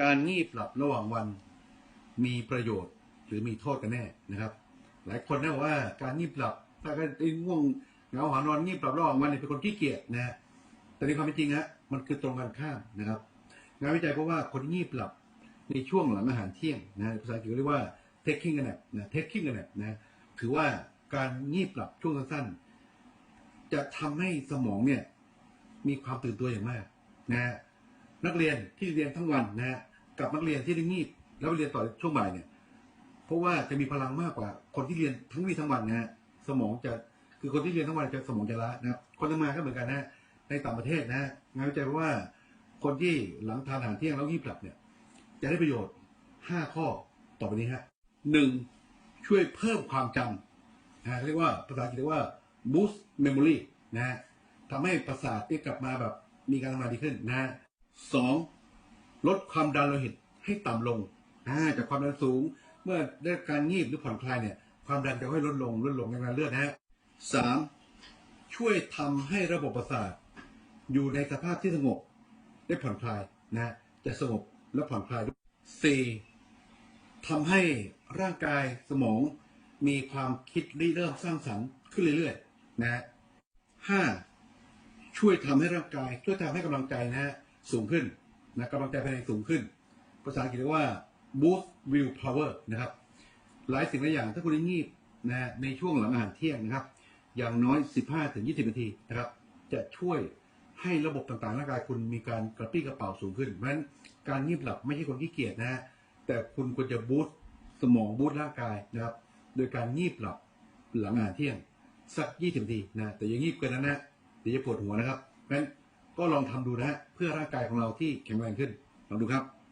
การงีบหลับระหว่างวันมีประโยชน์หรือมีโทษกันแน่นะครับ หลายคนนะบอกว่าการงีบหลับถ้าก็ไอ้ง่วงเหงาหานอนงีบหลับระหว่างวันเนี่ยเป็นคนขี้เกียจนะแต่ในความเป็นจริงฮะมันคือตรงกันข้ามนะครับ งานวิจัยพราะว่าคนงีบหลับในช่วงหลังอาหารเที่ยงนะภาษาอังกฤษเรียกว่า taking a nap นะ taking a nap นะถือว่าการงีบหลับช่วงสั้นๆจะทำให้สมองเนี่ยมีความตื่นตัวอย่างมากนะฮะ นักเรียนที่เรียนทั้งวันนะฮะกับนักเรียนที่ได้งีบแล้วเรียนต่อช่วงบ่ายเนี่ย เพราะว่าจะมีพลังมากกว่า คนที่เรียนทั้งวี่ทั้งวันนะฮะสมองจะคือคนที่เรียนทั้งวันจะสมองจะล้านะคนทำงานก็เหมือนกันนะฮะในต่างประเทศนะฮะงานวิจัยพราะว่าคนที่หลังทานอาหารเที่ยงแล้วงีบหลับเนี่ย จะได้ประโยชน์5ข้อต่อไปนี้ฮะหนึ่งช่วยเพิ่มความจำนะเรียกว่าภาษาอังกฤษเรียกว่า boost memory นะฮะทำให้ประสาทได้กลับมาแบบมีการทำงานดีขึ้นนะ สองลดความดันโลหิตให้ต่ำลงาจากความดันสูง เมื่อได้การงีบหรือผ่อนคลายเนี่ย ความดันจะค่อยลดลงลดลงในการเลือดนะฮะสามช่วยทำให้ระบบประสาทอยู่ในสภาพที่สงบ ได้ผ่อนคลายนะฮะจะสงบและผ่อนคลายด้วยสี่ทำให้ร่างกายสมองมีความคิดริเริ่มสร้างสรรค์ขึ้นเรื่อยๆนะฮะห้าช่วยทำให้ร่างกายช่วยทำให้กำลังใจนะฮะ สูงขึ้นนะกำลังใจภายในสูงขึ้น ภาษาอังกฤษเรียกว่า boost will power นะครับ หลายสิ่งหลายอย่างถ้าคุณได้งีบนะในช่วงหลังอาหารเที่ยงนะครับ อย่างน้อย 15-20 นาทีนะครับ จะช่วยให้ระบบต่างๆร่างกายคุณมีการกระปี้กระเป๋าสูงขึ้น เพราะฉะนั้นการงีบหลับไม่ใช่คนขี้เกียจนะฮะแต่คุณควรจะบูสต์สมองบูสต์ร่างกายนะครับ โดยการงีบหลับหลังอาหารเที่ยงสัก 20 นาทีนะ แต่อยังงีบเกินนั้นนะเดี๋ยวจะปวดหัวนะครับเพราะฉะนั้น ก็ลองทำดูนะฮะเพื่อร่างกายของเราที่แข็งแรงขึ้นลองดูครับ